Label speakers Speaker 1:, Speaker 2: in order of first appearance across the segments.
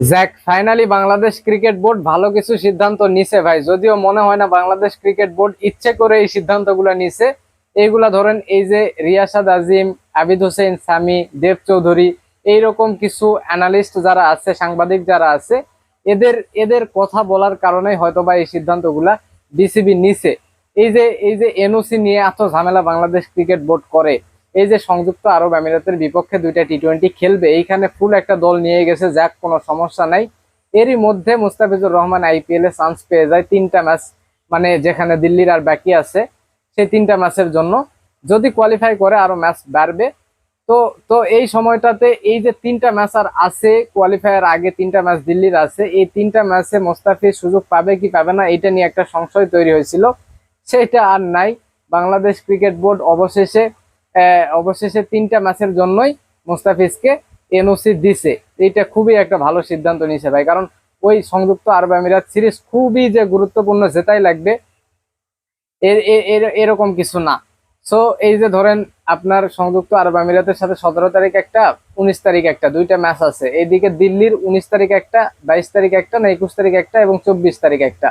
Speaker 1: Jack finally Bangladesh cricket board ভালো কিছু সিদ্ধান্ত নিছে ভাই। যদিও মনে হয় না বাংলাদেশ ক্রিকেট বোর্ড ইচ্ছে করে এই সিদ্ধান্তগুলো নিছে। এইগুলা ধরেন এই যে রিয়াসাদ আজিম, আবিদ হোসেন, সামি, দেব চৌধুরী, এইরকম কিছু অ্যানালিস্ট যারা আছে, সাংবাদিক যারা আছে, এদের এদের কথা বলার কারণে হয়তোবা এই সিদ্ধান্তগুলা বিসিবি নিছে। এই যে এই যে এনওসি নিয়ে এত ঝামেলা বাংলাদেশ ক্রিকেট বোর্ড করে এই যে সংযুক্ত আরব আমিরাতের বিপক্ষে দুইটা টি টোয়েন্টি খেলবে, এইখানে ফুল একটা দল নিয়ে গেছে, যাক, কোনো সমস্যা নাই। এরই মধ্যে মুস্তাফিজুর রহমান আইপিএল এ চান্স পেয়ে যায় তিনটা ম্যাচ মানে যেখানে দিল্লির আর বাকি আছে, সেই তিনটা ম্যাচের জন্য। যদি কোয়ালিফাই করে, আরও ম্যাচ বাড়বে। তো তো এই সময়টাতে এই যে তিনটা ম্যাচ আর আছে কোয়ালিফায়ার আগে তিনটা ম্যাচ দিল্লির আছে, এই তিনটা ম্যাচে মোস্তাফিজ সুযোগ পাবে কি পাবে না, এটা নিয়ে একটা সংশয় তৈরি হয়েছিল। সেটা আর নাই। বাংলাদেশ ক্রিকেট বোর্ড অবশেষে অবশেষে তিনটা ম্যাচের জন্যই মোস্তাফিজকে এনওসি দিছে। এইটা খুবই একটা ভালো সিদ্ধান্ত নিয়েছে ভাই, কারণ ওই সংযুক্ত আরব আমিরাত সিরিজ খুবই যে গুরুত্বপূর্ণ জেতাই লাগবে, এর, এর- এরকম কিছু না। সো এই যে ধরেন আপনার সংযুক্ত আরব আমিরাতের সাথে সতেরো তারিখ একটা, উনিশ তারিখ একটা, দুইটা ম্যাচ আছে। এইদিকে দিল্লির উনিশ তারিখ একটা, বাইশ তারিখ একটা, না একুশ তারিখ একটা এবং চব্বিশ তারিখ একটা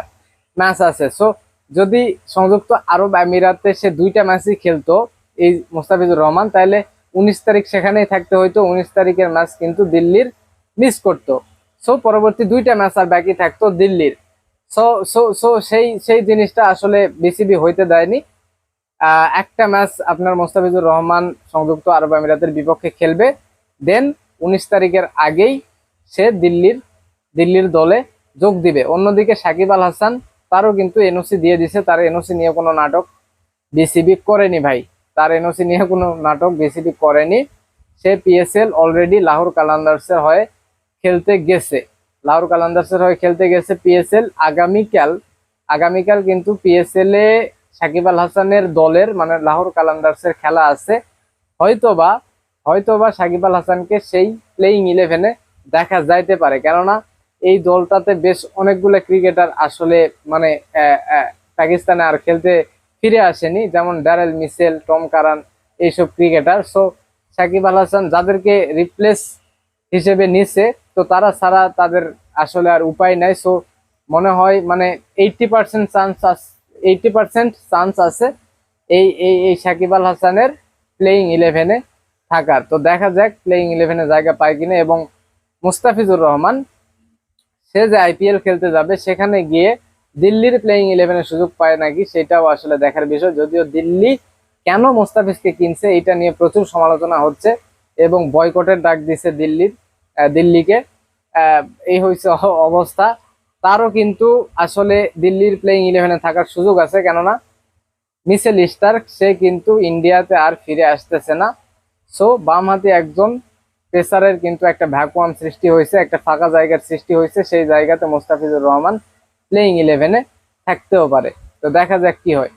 Speaker 1: ম্যাচ আছে। সো যদি সংযুক্ত আরব আমিরাতে সে দুইটা ম্যাচই খেলতো এই মোস্তাফিজুর রহমান তাহলে উনিশ তারিখ সেখানেই থাকতে হইতো, উনিশ তারিখের ম্যাচ কিন্তু দিল্লির মিস করতো। সো পরবর্তী দুইটা ম্যাচ আর বাকি থাকতো দিল্লির। সো সো সো সেই সেই জিনিসটা আসলে বিসিবি হইতে দেয়নি। একটা ম্যাচ আপনার মোস্তাফিজুর রহমান সংযুক্ত আরব আমিরাতের বিপক্ষে খেলবে। দেন উনিশ তারিখের আগেই সে দিল্লির দিল্লির দলে যোগ দিবে। অন্যদিকে সাকিব আল হাসান, তারও কিন্তু এনওসি দিয়ে দিছে, তার এনওসি নিয়ে কোনো নাটক বিসিবি করেনি ভাই। তার এনওসি নিয়ে কোনো নাটক বিসিবি করেনি। সে পিএসএল অলরেডি লাহোর কালান্দার্সের হয়ে খেলতে গেছে। লাহোর কালান্দার্সের হয়ে খেলতে গেছে পিএসএল আগামীকাল আগামীকাল কিন্তু পিএসএল এ সাকিব আল হাসানের দলের মানে লাহোর কালান্দার্সের খেলা আছে। হয়তোবা হয়তোবা সাকিব আল হাসানকে সেই প্লেইং ইলেভেনে দেখা যাইতে পারে। কেননা এই দলটাতে বেশ অনেকগুলো ক্রিকেটার আসলে মানে পাকিস্তানে আর খেলতে ফিরে আসেনি, যেমন ড্যারেল মিসেল, টম কারান, এইসব ক্রিকেটার। সো সাকিব আল হাসান যাদেরকে রিপ্লেস হিসেবে নিছে, তো তারা ছাড়া তাদের আসলে আর উপায় নাই। সো মনে হয় মানে eighty percent chance eighty percent chance আছে এই এই এই সাকিব আল হাসানের প্লেইং ইলেভেনে থাকার। তো দেখা যাক প্লেইং ইলেভেনে জায়গা পায় কিনা এবং মুস্তাফিজুর রহমান, সে যে আইপিএল খেলতে যাবে, সেখানে গিয়ে দিল্লির প্লেইং ইলেভেনের সুযোগ পায় নাকি সেটাও আসলে দেখার বিষয়। যদিও দিল্লি কেন মোস্তাফিজকে কিনছে, এটা নিয়ে প্রচুর সমালোচনা হচ্ছে এবং বয়কটের ডাক দিছে দিল্লির দিল্লিকে। এই হয়েছে অবস্থা। তারও কিন্তু আসলে দিল্লির প্লেইং ইলেভেনে থাকার সুযোগ আছে, কেননা মিসেল স্টার্ক সে কিন্তু ইন্ডিয়াতে আর ফিরে আসতেছে না। সো বামহাতি একজন পেসারের কিন্তু একটা ভ্যাকুয়াম সৃষ্টি হয়েছে একটা ফাঁকা জায়গার সৃষ্টি হয়েছে সেই জায়গাতে মোস্তাফিজুর রহমান প্লেইং ইলেভেনে থাকতেও পারে। তো দেখা যাক কি হয়।